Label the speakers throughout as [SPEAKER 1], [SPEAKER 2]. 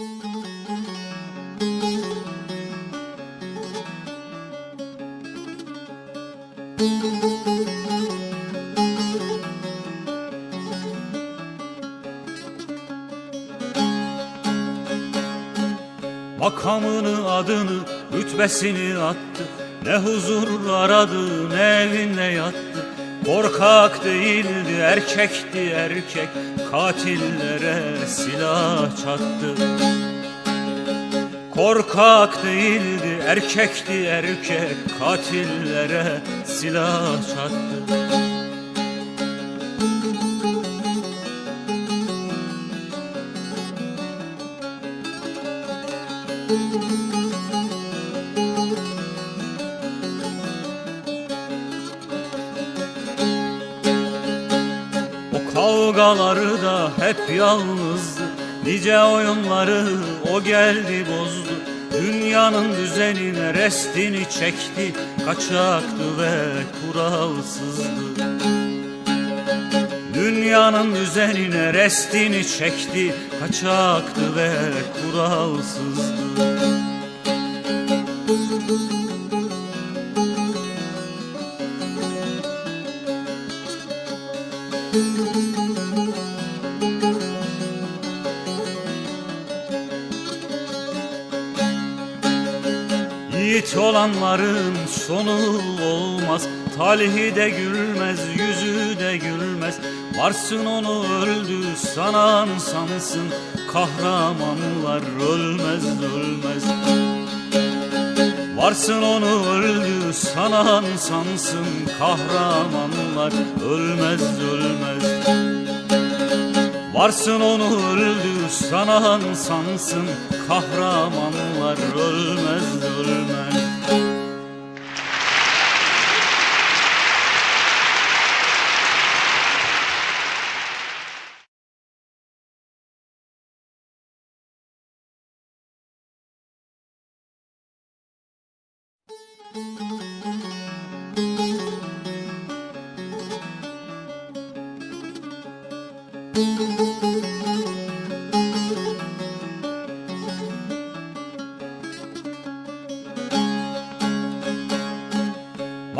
[SPEAKER 1] Makamını adını rütbesini attı. Ne huzur aradı ne evinde yattı Korkak değildi erkekti erkek. Katillere silah çattı. Korkak değildi erkekti erkek. Katillere silah çattı kavgaları da hep yalnızdı Nice oyunları o geldi bozdu. Dünyanın düzenine restini çekti Kaçaktı ve kuralsızdı. Dünyanın düzenine restini çekti Kaçaktı ve kuralsızdı Yiğit olanların sonu olmaz. Talihi de gülmez, yüzü de gülmez. Varsın onu öldü sanan sansın. Kahramanlar ölmez ölmez. Varsın onu öldü sanan sansın Kahramanlar. Ölmez ölmez. Varsın onu öldü sanan sansın Kahramanlar. Ölmez ölmez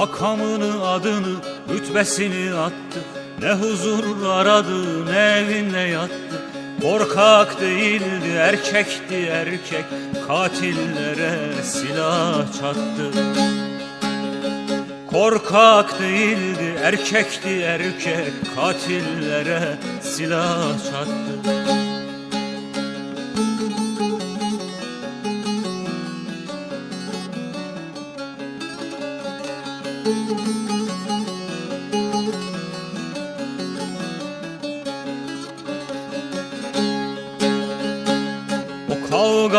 [SPEAKER 1] Makamını adını rütbesini attı. Ne huzur aradı ne evinde yattı. Korkak değildi erkekti erkek. Katillere silah çattı. Korkak değildi erkekti erkek. Katillere silah çattı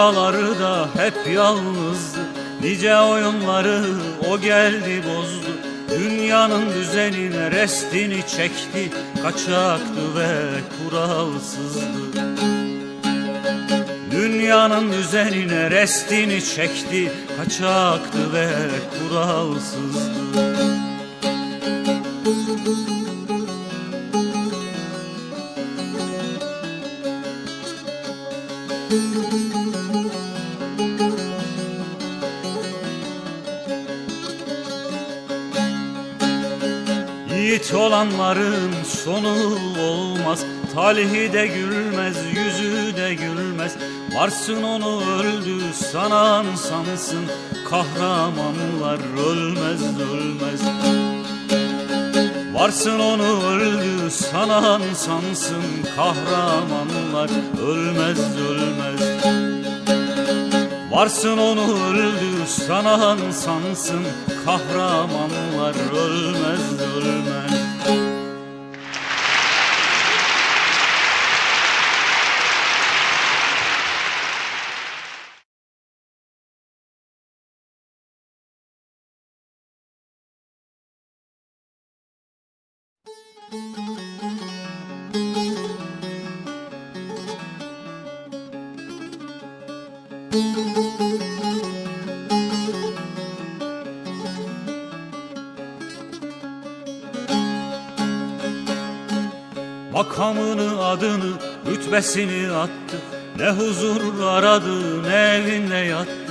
[SPEAKER 1] O kavgaları da hep yalnızdı Nice oyunları o geldi bozdu. Dünyanın düzenine restini çekti Kaçaktı ve kuralsızdı. Dünyanın düzenine restini çekti Kaçaktı ve kuralsızdı Yiğit olanların sonu olmaz. Talihi de gülmez, yüzü de gülmez. Varsın onu öldü sanan sansın. Kahramanlar ölmez ölmez. Varsın onu öldü sanan sansın. Kahramanlar ölmez ölmez. Varsın onu öldü sanan sansın. Kahramanlar ölmez ölmez Makamını adını rütbesini attı. Ne huzur aradı ne evinde yattı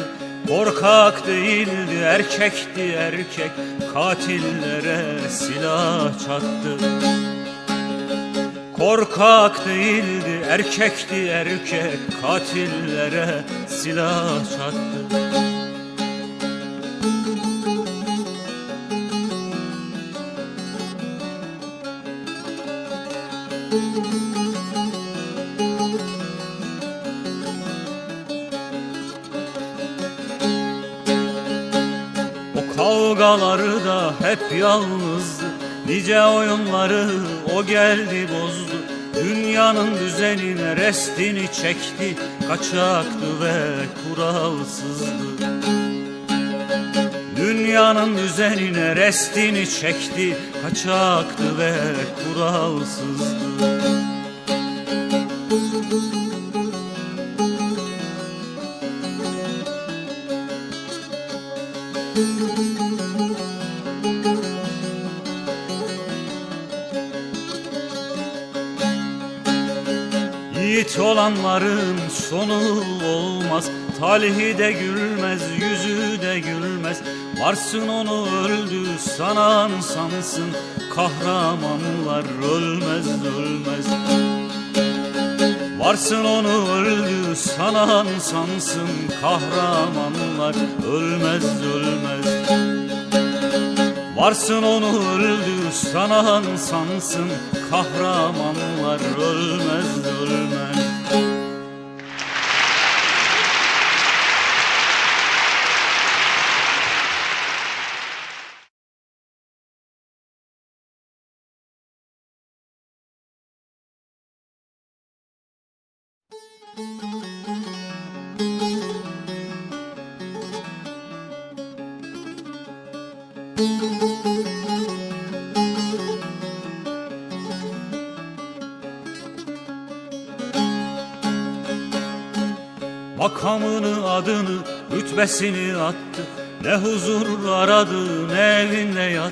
[SPEAKER 1] Korkak değildi erkekti erkek. Katillere silah çattı. Korkak değildi erkekti erkek. Katillere silah çattı O kavgaları da hep yalnızdı. Nice oyunları o geldi bozdu. Dünyanın düzenine restini çekti. Kaçaktı ve kuralsızdı. Dünyanın düzenine restini çekti. Kaçaktı ve kuralsızdı Yiğit olanların sonu olmaz. Talihi de gülmez, yüzü de gülmez. Varsın onu öldü sanan sansın. Kahramanlar ölmez ölmez. Varsın onu öldü sanan sansın. Kahramanlar ölmez ölmez Varsın onu öldü sanan sansın. Kahramanlar ölmez ölmez Makamını adını rütbesini attı. Ne huzur aradı ne evinde yattı